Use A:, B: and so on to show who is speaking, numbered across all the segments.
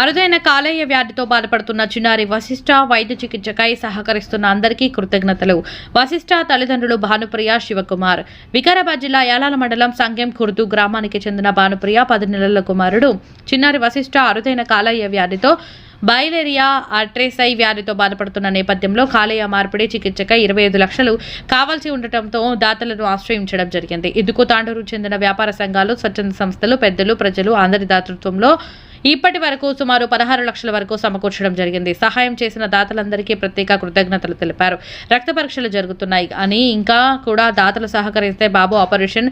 A: అరుదైన కాలేయ వ్యాధితో బాధపడుతున్న చిన్నారి వశిష్ట వైద్య చికిత్సకై సహకరిస్తున్న అందరికీ కృతజ్ఞతలు. వశిష్ట తల్లిదండ్రులు భానుప్రియ శివకుమార్. వికారాబాద్ జిల్లా యాలాల మండలం సంగెం ఖుర్దు గ్రామానికి చెందిన భానుప్రియ పది నెలల కుమారుడు. చిన్నారి వశిష్ట అరుదైన కాలేయ వ్యాధితో బయలేరియా అట్రేసై వ్యాధితో బాధపడుతున్న నేపథ్యంలో కాలేయ మార్పిడి చికిత్సకై ఇరవై ఐదు లక్షలు కావాల్సి ఉండటంతో దాతలను ఆశ్రయించడం జరిగింది. ఇందుకు తాండూరు చెందిన వ్యాపార సంఘాలు స్వచ్ఛంద సంస్థలు పెద్దలు ప్రజలు అందరి దాతృత్వంలో ఇప్పటి వరకు సుమారు పదహారు లక్షల వరకు సమకూర్చడం జరిగింది. సహాయం చేసిన దాతలందరికీ ప్రత్యేక కృతజ్ఞతలు తెలిపారు. రక్త పరీక్షలు జరుగుతున్నాయి అని ఇంకా కూడా దాతలు సహకరిస్తే బాబు ఆపరేషన్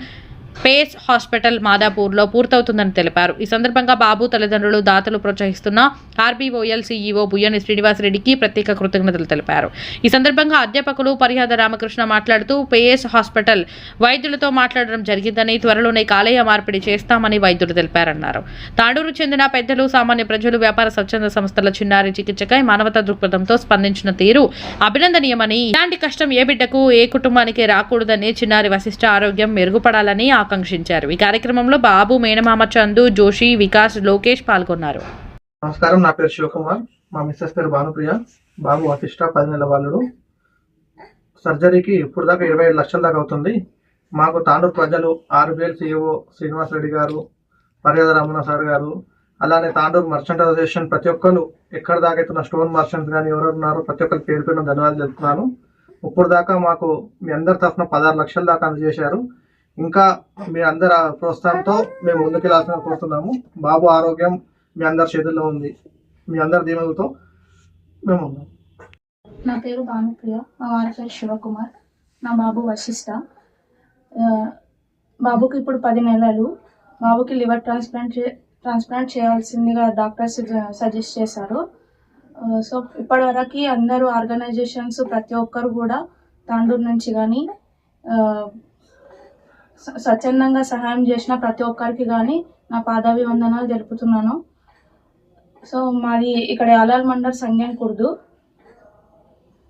A: పేస్ హాస్పిటల్ మాదాపూర్లో పూర్తవుతుందని తెలిపారు. ఈ సందర్భంగా బాబు తల్లిదండ్రులు దాతలు ప్రోత్సహిస్తున్న ఆర్బీఓఎల్ సీఈఓ బుయ్యని శ్రీనివాసరెడ్డికి ప్రత్యేక కృతజ్ఞతలు తెలిపారు. ఈ సందర్భంగా అధ్యాపకులు పరిహాద రామకృష్ణ మాట్లాడుతూ పేఎస్ హాస్పిటల్ వైద్యులతో మాట్లాడడం జరిగిందని త్వరలోనే కాలేయ మార్పిడి చేస్తామని వైద్యులు తెలిపారన్నారు. తాడూరు చెందిన పెద్దలు సామాన్య ప్రజలు వ్యాపార స్వచ్ఛంద సంస్థల చిన్నారి చికిత్సకై మానవతా దృక్పథంతో స్పందించిన తీరు అభినందనీయమని ఇలాంటి కష్టం ఏ బిడ్డకు ఏ కుటుంబానికి రాకూడదని చిన్నారి వశిష్ట ఆరోగ్యం మెరుగుపడాలని ఆకాంక్షించారు. ఈ కార్యక్రమంలో బాబు మేనమామ చందు జోషి వికాస్ లోకేష్ పాల్గొన్నారు.
B: నమస్కారం నా పేరు శివకుమార్. మా మిస్సెస్ పేరు భానుప్రియ. బాబు వశిష్ట పది నెలల వాళ్ళు సర్జరీకి ఇప్పుడు దాకా ఇరవై ఐదు లక్షల దాకా అవుతుంది. మాకు తాండూరు ప్రజలు ఆర్బిఎల్ సిఇఓ శ్రీనివాస్ రెడ్డి గారు మర్యాద రమణ సార్ గారు అలానే తాండూరు మర్చెంట్ అసోసియేషన్ ప్రతి ఒక్కరు ఎక్కడ దాకా అవుతున్న స్టోన్ మర్చెంట్స్ కానీ ఎవరు ఉన్నారో ప్రతి ఒక్కరు పేరు పేరున ధన్యవాదాలు చెప్తున్నాను. ఇప్పుడు దాకా మాకు మీ అందరి తరఫున పదహారు లక్షల దాకా అందజేశారు. ఇంకా మీ అందరి ప్రోత్సాహంతో మేము ముందుకెళ్ళాల్సిన కోరుతున్నాము బాబు ఆరోగ్యం మీ అందరి చేతుల్లో ఉంది. మీ అందరి దీవెనలతో మేము ఉన్నాం.
C: నా పేరు భానుప్రియ. మా వారి పేరు శివకుమార్. నా బాబు వశిష్ట. బాబుకి ఇప్పుడు పది నెలలు. బాబుకి లివర్ ట్రాన్స్ప్లాంట్ ట్రాన్స్ప్లాంట్ చేయాల్సిందిగా డాక్టర్స్ సజెస్ట్ చేశారు. సో ఇప్పటివరకు అందరూ ఆర్గనైజేషన్స్ ప్రతి ఒక్కరు కూడా తాండూరు నుంచి కానీ స్వచ్ఛందంగా సహాయం చేసిన ప్రతి ఒక్కరికి కానీ నా పాదాభివందనాలు తెలుపుతున్నాను. సో మాది ఇక్కడ అలాల్ మండల్ సంఘం కుర్దు.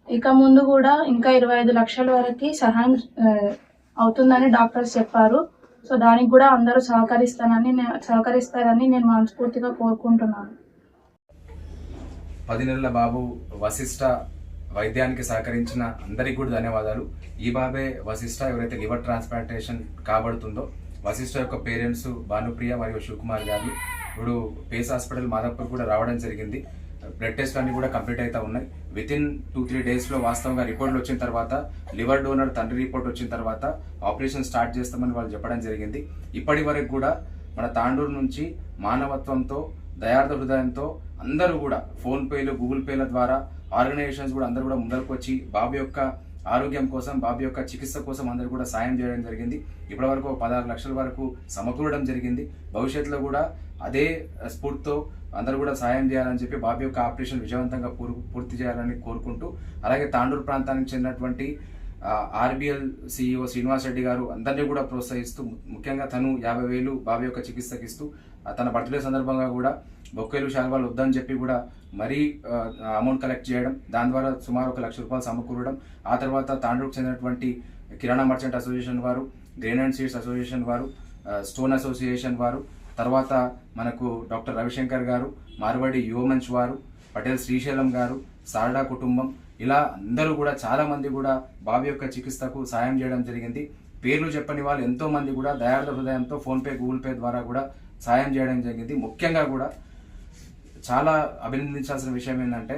C: ఇక ముందు కూడా ఇంకా ఇరవై ఐదు లక్షల వరకు సహాయం అవుతుందని డాక్టర్స్ చెప్పారు. సో దానికి కూడా అందరూ సహకరిస్తానని సహకరిస్తారని నేను మనస్ఫూర్తిగా కోరుకుంటున్నాను.
D: పది నెలల బాబు వశిష్ట వైద్యానికి సహకరించిన అందరికీ కూడా ధన్యవాదాలు. ఈ బాబే వశిష్ట ఎవరైతే లివర్ ట్రాన్స్ప్లాంటేషన్ కాబడుతుందో వశిష్ట యొక్క పేరెంట్స్ భానుప్రియ మరియు శివకుమార్ గారు ఇప్పుడు పేస్ హాస్పిటల్ మాదాపూర్ కూడా రావడం జరిగింది. బ్లడ్ టెస్ట్ అన్ని కూడా కంప్లీట్ అవుతా ఉన్నాయి. విత్ ఇన్ టూ త్రీ డేస్లో వాస్తవంగా రిపోర్ట్లు వచ్చిన తర్వాత లివర్ డోనర్ తండ్రి రిపోర్ట్ వచ్చిన తర్వాత ఆపరేషన్ స్టార్ట్ చేస్తామని వాళ్ళు చెప్పడం జరిగింది. ఇప్పటి వరకు కూడా మన తాండూరు నుంచి మానవత్వంతో దయార్థ హృదయంతో అందరూ కూడా ఫోన్ పేలు గూగుల్ పేల ద్వారా ఆర్గనైజేషన్స్ కూడా అందరూ కూడా ముందరకు వచ్చి బాబు యొక్క ఆరోగ్యం కోసం బాబు యొక్క చికిత్స కోసం అందరూ కూడా సాయం చేయడం జరిగింది. ఇప్పటి వరకు పదహారు లక్షల వరకు సమకూరడం జరిగింది. భవిష్యత్తులో కూడా అదే స్ఫూర్తితో అందరూ కూడా సాయం చేయాలని చెప్పి బాబు యొక్క ఆపరేషన్ విజయవంతంగా పూర్- పూర్తి చేయాలని కోరుకుంటూ అలాగే తాండూరు ప్రాంతానికి చెందినటువంటి ఆర్బిఎల్ సిఇఓ శ్రీనివాస్ రెడ్డి గారు అందరినీ కూడా ప్రోత్సహిస్తూ ముఖ్యంగా తను యాభై వేలు బాబు యొక్క చికిత్సకి ఇస్తూ తన బర్త్డే సందర్భంగా కూడా బొక్కేలు శాల్వాలు వద్దని చెప్పి కూడా మరీ అమౌంట్ కలెక్ట్ చేయడం దాని ద్వారా సుమారు ఒక లక్ష రూపాయలు సమకూరడం ఆ తర్వాత తాండూరుకు చెందినటువంటి కిరాణా మర్చెంట్ అసోసియేషన్ వారు గ్రెయిన్ అండ్ సీడ్స్ అసోసియేషన్ వారు స్టోన్ అసోసియేషన్ వారు తర్వాత మనకు డాక్టర్ రవిశంకర్ గారు మార్వాడి యువమంచ్ వారు పటేల్ శ్రీశైలం గారు సారడా కుటుంబం ఇలా అందరూ కూడా చాలామంది కూడా బాబు యొక్క చికిత్సకు సాయం చేయడం జరిగింది. పేర్లు చెప్పని వాళ్ళు ఎంతో మంది కూడా దయార్థ హృదయంతో ఫోన్పే గూగుల్ పే ద్వారా కూడా సాయం చేయడం జరిగింది. ముఖ్యంగా కూడా చాలా అభినందించాల్సిన విషయం ఏంటంటే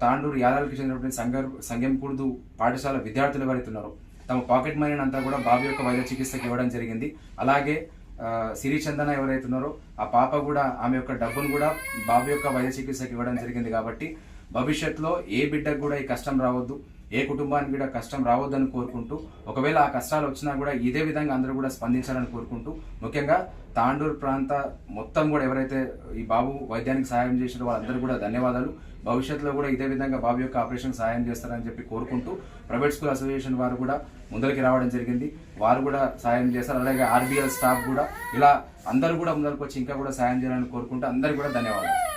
D: తాండూరు యాదాలకు చెందినటువంటి సంఘం సంగెంకుర్దు పాఠశాల విద్యార్థులు ఎవరైతున్నారు తమ పాకెట్ మనీని అంతా కూడా బాబు యొక్క వైద్య చికిత్సకి ఇవ్వడం జరిగింది. అలాగే ఆ, సిరి చందన ఎవరైతున్నారో ఆ పాప కూడా ఆమె యొక్క డబ్బును కూడా బాబు యొక్క వైద్య చికిత్సకి ఇవ్వడం జరిగింది కాబట్టి భవిష్యత్తులో ఏ బిడ్డకు కూడా ఈ కష్టం రావద్దు ఏ కుటుంబానికి కూడా కష్టం రావద్దని కోరుకుంటూ ఒకవేళ ఆ కష్టాలు వచ్చినా కూడా ఇదే విధంగా అందరూ కూడా స్పందించాలని కోరుకుంటూ ముఖ్యంగా తాండూరు ప్రాంత మొత్తం కూడా ఎవరైతే ఈ బాబు వైద్యానికి సహాయం చేసిన వాళ్ళందరూ కూడా ధన్యవాదాలు. భవిష్యత్తులో కూడా ఇదే విధంగా బాబు యొక్క ఆపరేషన్ సహాయం చేస్తారని చెప్పి కోరుకుంటూ ప్రైవేట్ స్కూల్ అసోసియేషన్ వారు కూడా ముందరికి రావడం జరిగింది. వారు కూడా సాయం చేస్తారు. అలాగే ఆర్బీఎల్ స్టాఫ్ కూడా ఇలా అందరూ కూడా ముందరికి వచ్చి ఇంకా కూడా సాయం చేయాలని కోరుకుంటూ అందరికీ కూడా ధన్యవాదాలు.